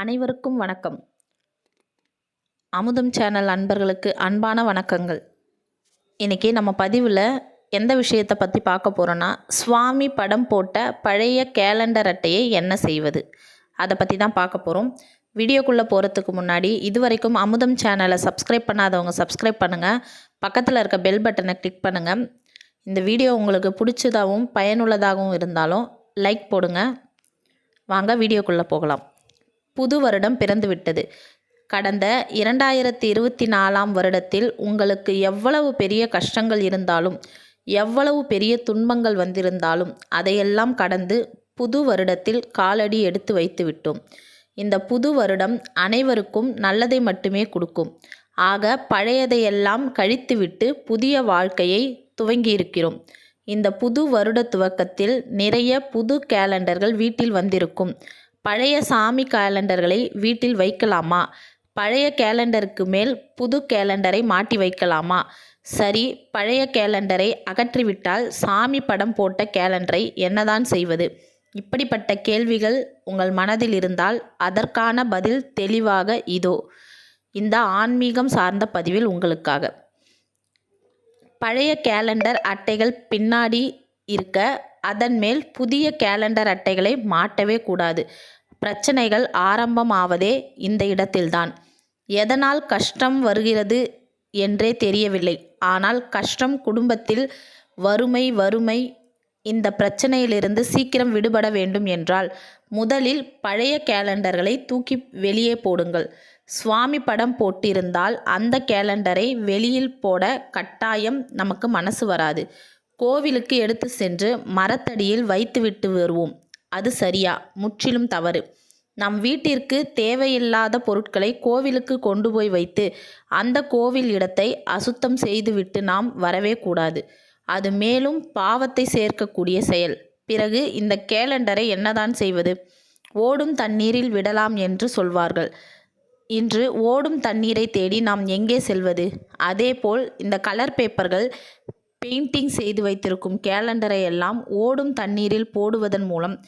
அனைவருக்கும் வணக்கம். அமுதம் சேனல் அன்பர்களுக்கு அன்பான வணக்கங்கள். இன்றைக்கி நம்ம பதிவில் எந்த விஷயத்தை பற்றி பார்க்க போகிறோன்னா சுவாமி படம் போட்ட பழைய கேலண்டர் அட்டையை என்ன செய்வது? அதை பற்றி தான் பார்க்க போகிறோம் வீடியோக்குள்ளே போகிறதுக்கு முன்னாடி இது வரைக்கும் அமுதம் சேனலை சப்ஸ்கிரைப் பண்ணாதவங்க சப்ஸ்கிரைப் பண்ணுங்கள் பக்கத்தில் இருக்க பெல் பட்டனை கிளிக் பண்ணுங்கள் இந்த வீடியோ உங்களுக்கு பிடிச்சதாகவும் பயனுள்ளதாகவும் இருந்தாலும் லைக் போடுங்க. வாங்க வீடியோக்குள்ளே போகலாம். புது வருடம் பிறந்துவிட்டது. கடந்த இரண்டாயிரத்தி இருபத்தி நாலாம் வருடத்தில் உங்களுக்கு எவ்வளவு பெரிய கஷ்டங்கள் இருந்தாலும் எவ்வளவு பெரிய துன்பங்கள் வந்திருந்தாலும் அதையெல்லாம் கடந்து புது வருடத்தில் காலடி எடுத்து வைத்து விட்டோம். இந்த புது வருடம் அனைவருக்கும் நல்லதை மட்டுமே கொடுக்கும். ஆக பழையதையெல்லாம் கழித்துவிட்டு புதிய வாழ்க்கையை துவங்கியிருக்கிறோம். இந்த புது வருட துவக்கத்தில் நிறைய புது கேலண்டர்கள் வீட்டில் வந்திருக்கும். பழைய சாமி கேலண்டர்களை வீட்டில் வைக்கலாமா? பழைய கேலண்டருக்கு மேல் புது கேலண்டரை மாட்டி வைக்கலாமா? சரி பழைய கேலண்டரை அகற்றிவிட்டால் சாமி படம் போட்ட கேலண்டரை என்னதான் செய்வது? இப்படிப்பட்ட கேள்விகள் உங்கள் மனதில் இருந்தால் அதற்கான பதில் தெளிவாக இதோ. இந்த ஆன்மீகம் சார்ந்த பதிவில் உங்களுக்காக. பழைய கேலண்டர் அட்டைகள் பின்னாடி இருக்க அதன் மேல் புதிய கேலண்டர் அட்டைகளை மாட்டவே கூடாது. பிரச்சனைகள் ஆரம்பமாவதே இந்த இடத்தில்தான். எதனால் கஷ்டம் வருகிறது என்றே தெரியவில்லை. ஆனால் கஷ்டம் குடும்பத்தில் வறுமை வறுமை இந்த பிரச்சனையிலிருந்து சீக்கிரம் விடுபட வேண்டும் என்றால் முதலில் பழைய கேலண்டர்களை தூக்கி வெளியே போடுங்கள். சுவாமி படம் போட்டிருந்தால் அந்த கேலண்டரை வெளியில் போட கட்டாயம் நமக்கு மனசு வராது. கோவிலுக்கு எடுத்து சென்று மரத்தடியில் வைத்துவிட்டு வருவோம். அது சரியா? முற்றிலும் தவறு. நம் வீட்டிற்கு தேவையில்லாத பொருட்களை கோவிலுக்கு கொண்டு போய் வைத்து அந்த கோவில் இடத்தை அசுத்தம் செய்துவிட்டு நாம் வரவே கூடாது. அது மேலும் பாவத்தை சேர்க்கக்கூடிய செயல். பிறகு இந்த கேலண்டரை என்னதான் செய்வது? ஓடும் தண்ணீரில் விடலாம் என்று சொல்வார்கள். இன்று ஓடும் தண்ணீரை தேடி நாம் எங்கே செல்வது? அதேபோல் இந்த கலர் பேப்பர்கள் பெயிண்டிங் செய்து வைத்திருக்கும் கேலண்டரை எல்லாம் ஓடும் தண்ணீரில் போடுவதன் மூலம்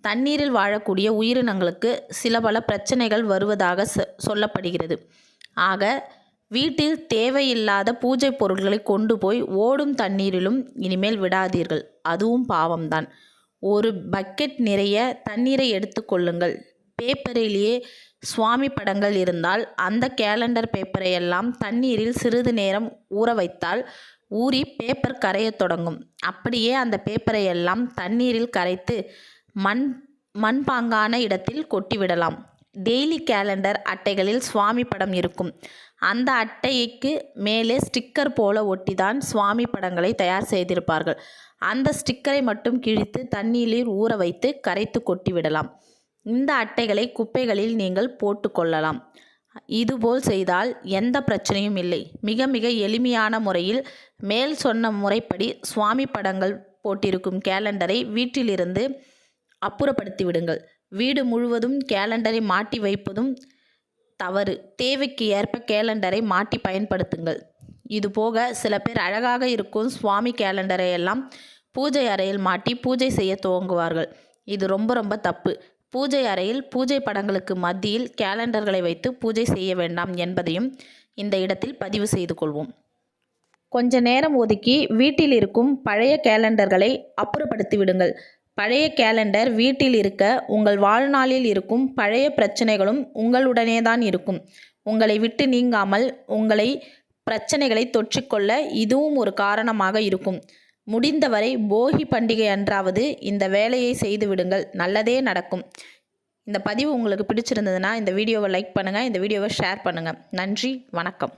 தண்ணீரில் வாழக்கூடிய உயிரினங்களுக்கு சில பல பிரச்சனைகள் வருவதாக சொல்லப்படுகிறது. ஆக வீட்டில் தேவையில்லாத பூஜை பொருட்களை கொண்டு போய் ஓடும் தண்ணீரிலும் இனிமேல் விடாதீர்கள். அதுவும் பாவம்தான். ஒரு பக்கெட் நிறைய தண்ணீரை எடுத்துக்கொள்ளுங்கள் பேப்பரிலேயே சுவாமி படங்கள் இருந்தால் அந்த கேலண்டர் பேப்பரை எல்லாம் தண்ணீரில் சிறிது நேரம் ஊற வைத்தால் ஊறி பேப்பர் கரையத் தொடங்கும். அப்படியே அந்த பேப்பரை எல்லாம் தண்ணீரில் கரைத்து மண் மண்பாங்கான இடத்தில் கொட்டிவிடலாம். டெய்லி கேலண்டர் அட்டைகளில் சுவாமி படம் இருக்கும். அந்த அட்டைக்கு மேலே ஸ்டிக்கர் போல ஒட்டிதான் சுவாமி படங்களை தயார் செய்திருப்பார்கள். அந்த ஸ்டிக்கரை மட்டும் கிழித்து தண்ணீரில் ஊற வைத்து கரைத்து கொட்டிவிடலாம். இந்த அட்டைகளை குப்பைகளில் நீங்கள் போட்டுக்கொள்ளலாம் இதுபோல் செய்தால் எந்த பிரச்சனையும் இல்லை. மிக மிக எளிமையான முறையில் மேல் சொன்ன முறைப்படி சுவாமி படங்கள் போட்டிருக்கும் கேலண்டரை வீட்டிலிருந்து அப்புறப்படுத்தி விடுங்கள் வீடு முழுவதும் கேலண்டரை மாட்டி வைப்பதும் தவறு. தேவைக்கு ஏற்ப கேலண்டரை மாட்டி பயன்படுத்துங்கள். இது போக சில பேர் அழகாக இருக்கும் சுவாமி கேலண்டரை எல்லாம் பூஜை அறையில் மாட்டி பூஜை செய்ய துவங்குவார்கள். இது ரொம்ப ரொம்ப தப்பு. பூஜை அறையில் பூஜை படங்களுக்கு மத்தியில் கேலண்டர்களை வைத்து பூஜை செய்ய வேண்டாம் என்பதையும் இந்த இடத்தில் பதிவு செய்து கொள்வோம். கொஞ்ச நேரம் ஒதுக்கி வீட்டில் இருக்கும் பழைய கேலண்டர்களை அப்புறப்படுத்தி விடுங்கள். பழைய கேலண்டர் வீட்டில் இருக்க உங்கள் வாழ்நாளில் இருக்கும் பழைய பிரச்சனைகளும் உங்களுடனே தான் இருக்கும். உங்களை விட்டு நீங்காமல் உங்களை பிரச்சனைகளை தொற்றிக்கொள்ள இதுவும் ஒரு காரணமாக இருக்கும். முடிந்தவரை போகி பண்டிகை அன்றாவது இந்த வேலையை செய்து விடுங்கள். நல்லதே நடக்கும். இந்த பதிவு உங்களுக்கு பிடிச்சிருந்ததுன்னா இந்த வீடியோவை லைக் பண்ணுங்கள் இந்த வீடியோவை ஷேர் பண்ணுங்கள் நன்றி வணக்கம்.